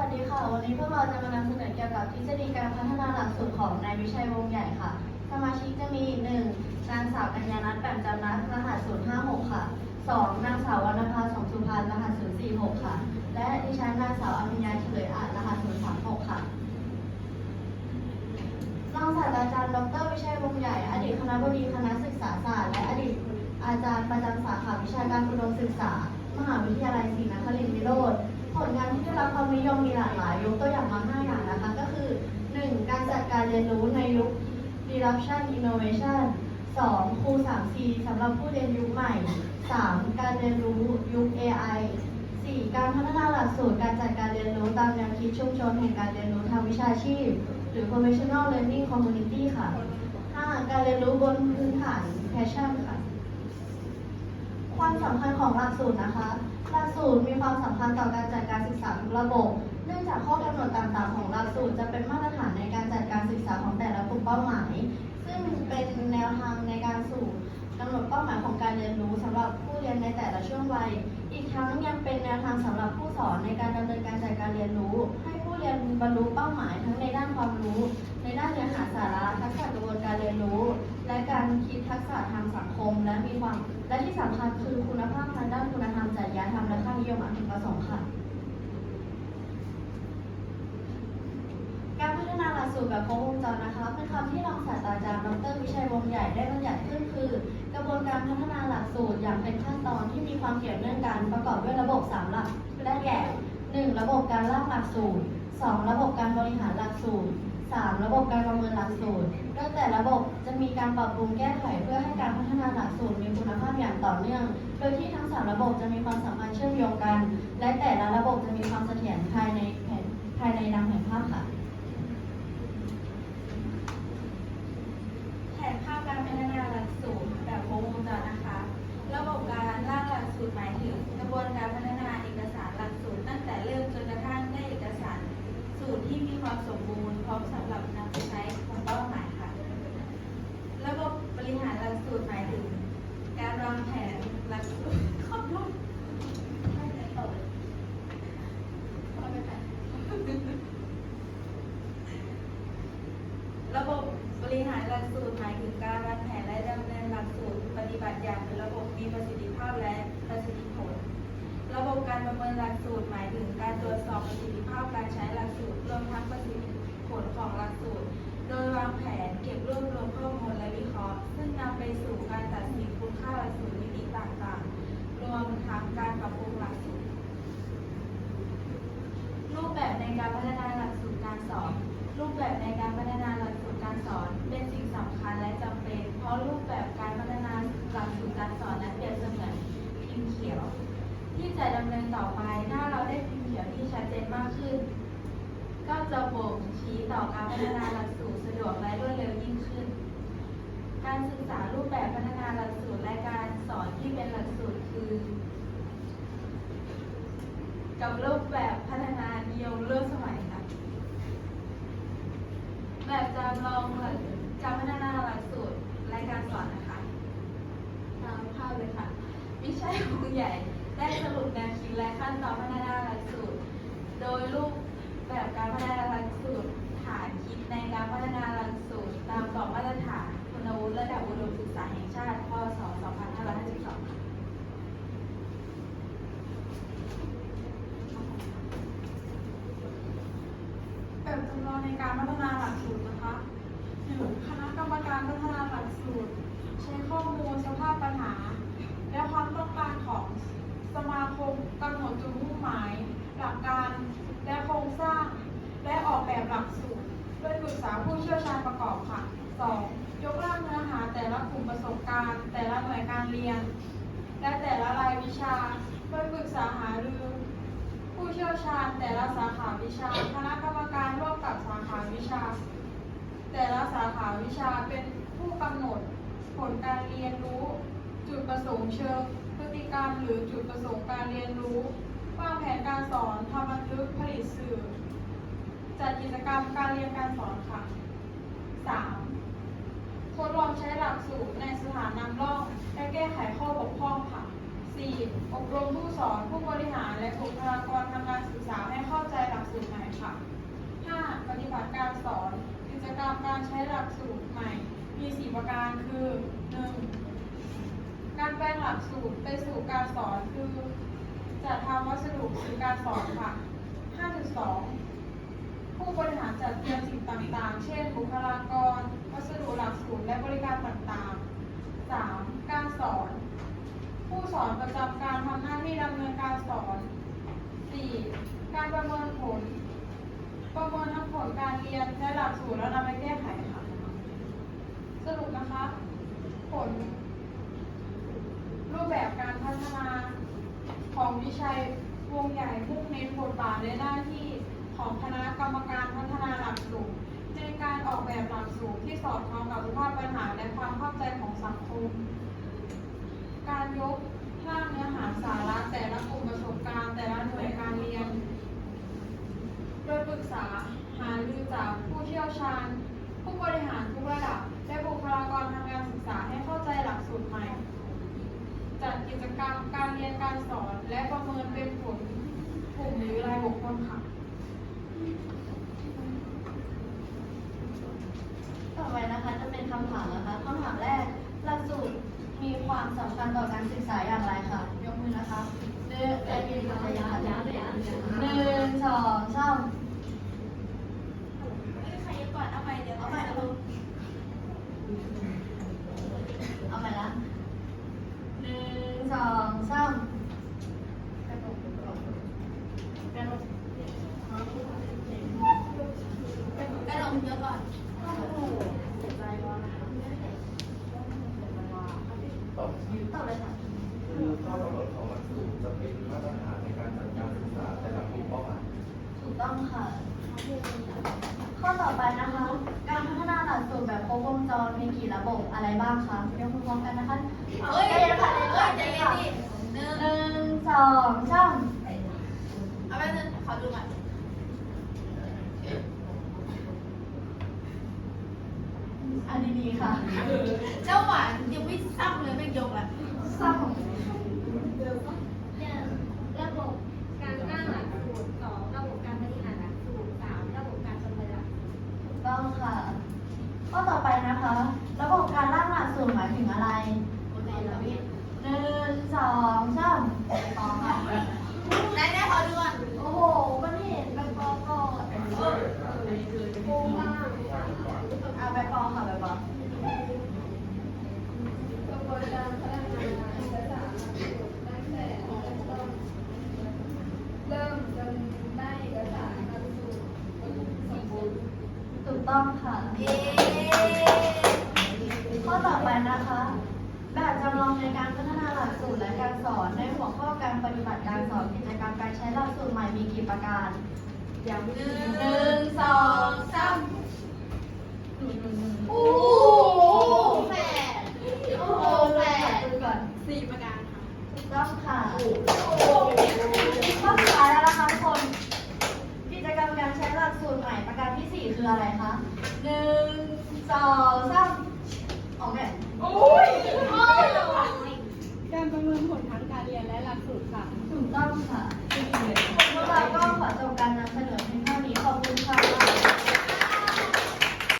วัสดีค่ะ วันนี้พวกเราจะมานำเสนอเกี่ยวกับทฤษฎีการพัฒนาหลักสูตรของนายวิชัยวงใหญ่ค่ะ สมาชิกจะมี 1. นางสาวกัญญานัทแปมจำนัทรหัส 056 ค่ะ 2. นางสาววรรณภาสองสุพรรณรหัส 046 ค่ะ และดิฉันนางสาวอภิญญาเฉลยอาจรหัส 036 ค่ะรองศาสตราจารย์ดรวิชัยวงใหญ่ อดีตคณะบดีคณะศึกษาศาสตร์และอดีตอาจารย์ประจำสาขาวิชาการอุดมศึกษา มหาวิทยาลัยศรีนครินทร์วิโรธ ผลงานที่ได้รับความนิยมมีหลากหลายยกตัวอย่างมา 5 อย่างนะคะ ก็คือ 1. การจัดการเรียนรู้ในยุค disruption innovation 2. ครู 3C สำหรับผู้เรียนยุคใหม่ 3. การเรียนรู้ยุค AI 4. การพัฒนาหลักสูตรการจัดการเรียนรู้ตามแนวคิดชุมชนแห่งการเรียนรู้ทางวิชาชีพ หรือ professional learning community ค่ะ 5. การเรียนรู้บนพื้นฐาน passion ค่ะ ความสำคัญของหลักสูตรนะคะหลักสูตรมีความสำคัญต่อการจัดการศึกษาทุกระบบ เนื่องจากข้อกำหนดต่างๆของหลักสูตรจะเป็นมาตรฐานในการจัดการศึกษาของแต่ละกลุ่มเป้าหมาย ซึ่งเป็นแนวทางในการสู่กำหนดเป้าหมายของการเรียนรู้สำหรับผู้เรียนในแต่ละช่วงวัย อีกทั้งยังเป็นแนวทางสำหรับผู้สอนในการดำเนินการจัดการเรียนรู้ ให้ผู้เรียนบรรลุเป้าหมายทั้งในด้านความรู้ ในด้านเนื้อหาสาระทักษะกระบวนการเรียนรู้ และการคิดทักษะทางสังคม และมีความและที่สำคัญคือคุณภาพทางด้านคุณธรรมจริยธรรมและค่านิยมอันพึงประสงค์ค่ะ การพัฒนาหลักสูตรแบบครบวงจรนะคะเป็นคำที่รองศาสตราจารย์ดรวิชัยวงใหญ่ได้บัญญัติขึ้นคือ กระบวนการพัฒนาหลักสูตรอย่างเป็นขั้นตอนที่มีความเกี่ยวเนื่องกันประกอบด้วยระบบสามหลักได้แก่ 1. ระบบการร่างหลักสูตร 2. ระบบการบริหารหลักสูตร 3. ระบบการประเมินหลักสูตรโดยแต่ระบบจะมีการปรับปรุงแก้ไขเพื่อให้การพัฒนาหลักสูตรมีคุณภาพอย่างต่อเนื่อง โดยที่ทั้งสามระบบจะมีความสัมพันธ์เชื่อมโยงกัน และแต่ละระบบจะมีความเสถียรภายในแผนภายในดังแผนภาพค่ะแผนภาพการพัฒนาหลักสูตรแบบครบวงจรนะคะ ระบบการร่างหลักสูตรหมายถึงกระบวนการพัฒนาเอกสารหลักสูตร ตั้งแต่เริ่มจนกระทั่งได้เอกสารสูตรที่มีความสม ร้อมสำหรับนำไปใช้ของเป้าหมายค่ะ ระบบบริหารหลักสูตรหมายถึง การวางแผนหลักสูตรขอบคุณไม่ได้ต่อไประบบบริหารหลักสูตรหมายถึงการวางแผนและดำเนินหลักสูตรปฏิบัติอย่างเป็นระบบมีประสิทธิภาพและประสิทธิผล ระบบการประเมินหลักสูตรหมายถึงการตรวจสอบประสิทธิ บ ชี้ต่อการพัฒนาหลักสูตรสะดวกและรวดเร็วยิ่งขึ้น การศึกษารูปแบบพัฒนาหลักสูตรและการสอนที่เป็นหลักสูตรคือ กับรูปแบบพัฒนานิยมร่วมสมัยค่ะ แบบจำลองหลักการพัฒนาหลักสูตรและการสอนนะคะตามภาพเลยค่ะ วิชัยวงศ์ใหญ่ได้สรุปแนวคิดและขั้นตอนพัฒนาหลักสูตร โดยรูปแบบการพัฒนาหลักสูตร ฐานคิดในการพัฒนาหลักสูตร ตามกรอบมาตรฐานคุณวุฒิระดับอุดมศึกษาแห่งชาติ พศ 2552 แบบจำลองในการพัฒนาหลักสูตรนะคะหนึ่งคณะกรรมการพัฒนาหลักสูตร ใช้ข้อมูลสภาพปัญหา และความต้องการของสมาคมกำหนด จุดมุ่งหมาย หลักการและโครงสร้าง และออกแบบหลักสูตรโดยปรึกษาผู้เชี่ยวชาญประกอบค่ะ 2. ยกร่างเนื้อหาแต่ละกลุ่มประสบการณ์ แต่ละหน่วยการเรียน และแต่ละรายวิชาโดยปรึกษาหารือ ผู้เชี่ยวชาญแต่ละสาขาวิชา คณะกรรมการร่วมกับสาขาวิชา แต่ละสาขาวิชาเป็นผู้กำหนด ผลการเรียนรู้ จุดประสงค์เชิงพฤติกรรมหรือจุดประสงค์การเรียนรู้ วางแผนการสอนทำบันทึกผลิตสื่อ จัดกิจกรรมการเรียนการสอนค่ะ 3. ทดลองใช้หลักสูตรในสถานนำร่อง และแก้ไขข้อบกพร่องค่ะ 4. อบรมผู้สอนผู้บริหารและบุคลากรทางการศึกษาให้เข้าใจหลักสูตรใหม่ค่ะ 5. ปฏิบัติการสอน กิจกรรมการใช้หลักสูตรใหม่ มี 4 ประการคือ 1. การแปลงหลักสูตรไปสู่การสอนคือ จัดทำวัสดุสื่อการสอนค่ะ 5.2 ผู้บริหารจัดเตรียมสิ่งต่างๆ เช่น บุคลากร วัสดุหลักสูตรและบริการต่างๆ 3. การสอน ผู้สอนประจำการทำหน้าที่ดำเนินการสอน 4. การประเมินผล ประเมินทั้งผลการเรียนและหลักสูตรแล้วนำไปแก้ไขค่ะ สรุปนะคะ ผล รูปแบบการพัฒนา ของวิชัยวงใหญ่มุ่งเน้นบทบาทและหน้าที่ของคณะกรรมการพัฒนาหลักสูตรในการออกแบบหลักสูตรที่สอดคล้องกับสภาพปัญหาและความเข้าใจของสังคม การยกร่างเนื้อหาสาระแต่ละกลุ่มประสบการณ์ แต่ละหน่วยการเรียน โดยปรึกษาหารือจากผู้เชี่ยวชาญ ผู้บริหารทุกระดับ และบุคลากรทางการศึกษาให้เข้าใจหลักสูตรใหม่ จัดกิจกรรมการเรียนการสอน และประเมินเป็นผลกลุ่มหรือรายบุคคลค่ะ ต่อไปนะคะจะเป็นคำถามนะคะคำถามแรกหลักสูตรมีความสำคัญต่อการศึกษาอย่างไรคะยกมือนะคะหนึ่งใจเย็นค่ะยาหนึ่งสองสาม ใครจะก่อนเอาไปเดี๋ยว เอาไปเอาเอาไปละหนึ่งส องสามกระโดดกระโดดกระโดดเยอะก่อนตอบตอบเลยค่ะคือข้อกำหนดของหลักสูตรจะเป็นมาตรฐานในการจัดการศึกษาแต่ละกลุ่มเป้าหมายถูกต้องค่ะ ข้อต่อไปนะคะ การพัฒนาหลักสูตรแบบครบวงจรมีกี่ระบบอะไรบ้างคะยกมือพร้อมกันนะคะเฮ้ยใจเย็นค่ะเฮ้ยใจเย็นดิ องสามเอาไปหนึ่งขอดูก่อนอันดีๆค่ะ เจ้าหวานยังไม่ซ้ำเลยไม่ยกละสามระบบการตั้งหลักสูตรสองระบบการบริหารหลักสูตรสามระบบการประเมินหลักสูตรถูกต้องค่ะ ข้อต่อไปนะคะ ระบบการร่างหลักสูตรหมายถึงอะไร โอเคแล้วพี่ หนึ่งสองสาม พอค่ะไหนไหนขอดูก่อน โอ้โหก็นี่เห็นแบบปอก่อน เออ โค้งมากเอาไปปอค่ะไปปอก ระบวนการพัฒนาเอกสารหลักสูตรตั้งแต่เริ่มจนได้เอกสารหลักสูตรสมบูรณ์ ถูก ต้องค่ะเย้ข้อต่อไปนะคะ แบบจำลองในการพัฒนาหลักสูตรและการสอนในหัวข้อการปฏิบัติการสอนกิจกรรมการใช้หลักสูตรใหม่มีกี่ประการ อย่างหนึ่งหนึ่งสองืออะไรคะหนึ่งสองสามออกแบโอ้ยการประเมินผลทางการเรียนและหลักสูตรค่ะ ถูกต้องค่ะพวกเราก็ขอจบการนำเสนอเพียงเท่านี้ขอบคุณค่ะ